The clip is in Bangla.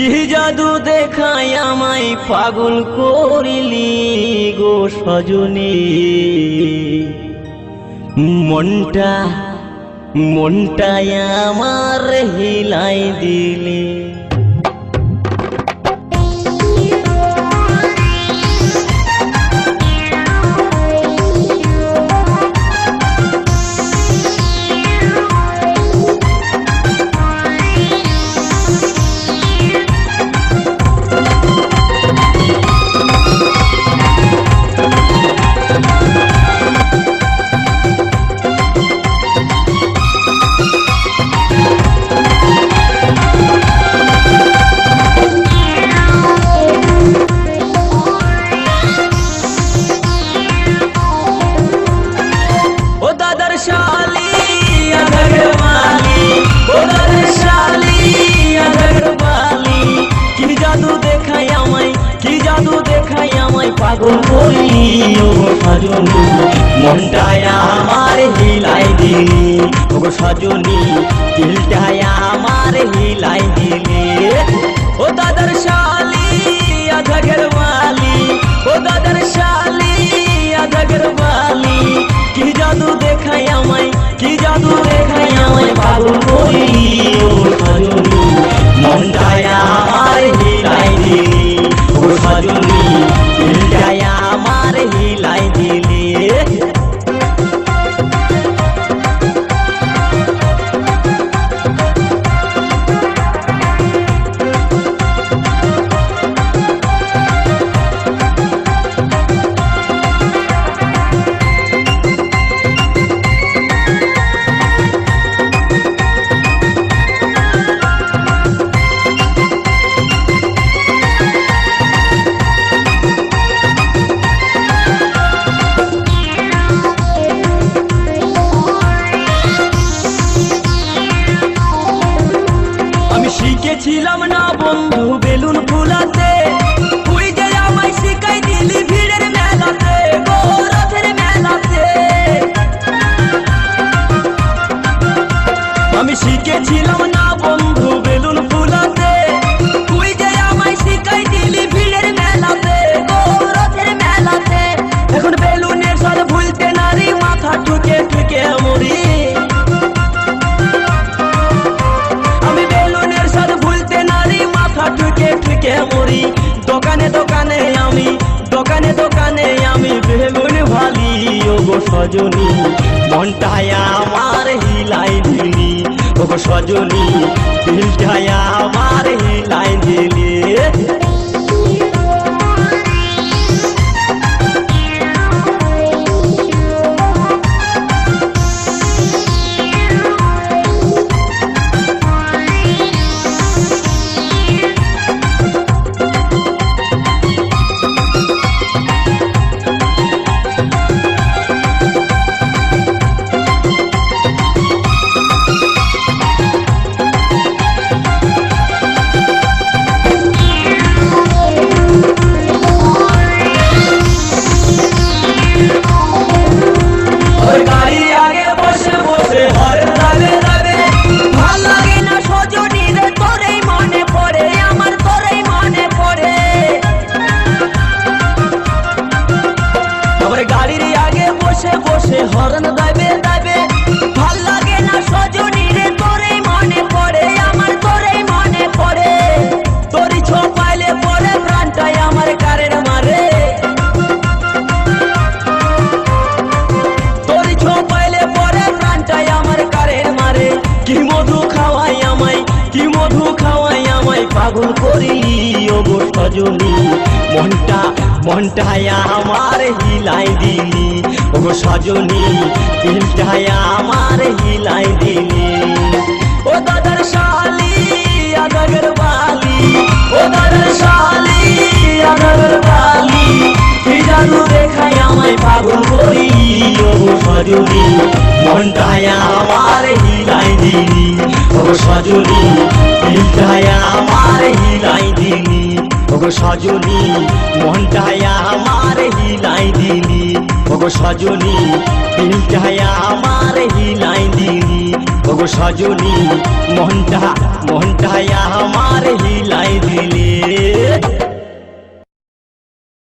কি জাদু দেখায় আমায় পাগল করিলি গো সজনী? মনটা মনটায় আমার হিলাই দিলে। পাগল করলি ও সজনী। মনটায় আমার হিলাই দিলি। ও সজনী, দিলটায় আমার হিলাই দিলি। ও দাদার শালি আধর মালি। ও দাদার শালি আধর মালি। কি জাদু দেখাই আমায়, কি জাদু দেখাই আমায় পাগল করি ও সজনী। মনটায় আমার হিলাই দিলি। ও সজনী শিখেছিলাম না বন্ধু বেলুন ফুলাতে। বেলুন ভালি ওগো সজনী মনটায় আমার হিলাই দিলি। ও সজনী দিলটায় আমার গো সজনী। মনটা, মনটায় আমার হিলাই দিলি। ও গো সজনী, দিলটায় আমার হিলাই দিলি। ও দাদার শালি আদাগর বালি ও দাদার শালি আদাগর বালি কি দেখাই আমায় পাগল করি ও সজনী, মনটায় আমার হিলাই দিলি। ও সজনী, দিলটায় আমার হিলাই দিলি। ও সজনী মনটায় আমার হিলাই দিলি। ওগো সজনী দিলটায় আমার হিলাই দিলি। ওগো সজনী মনটা মনটায় আমার হিলাই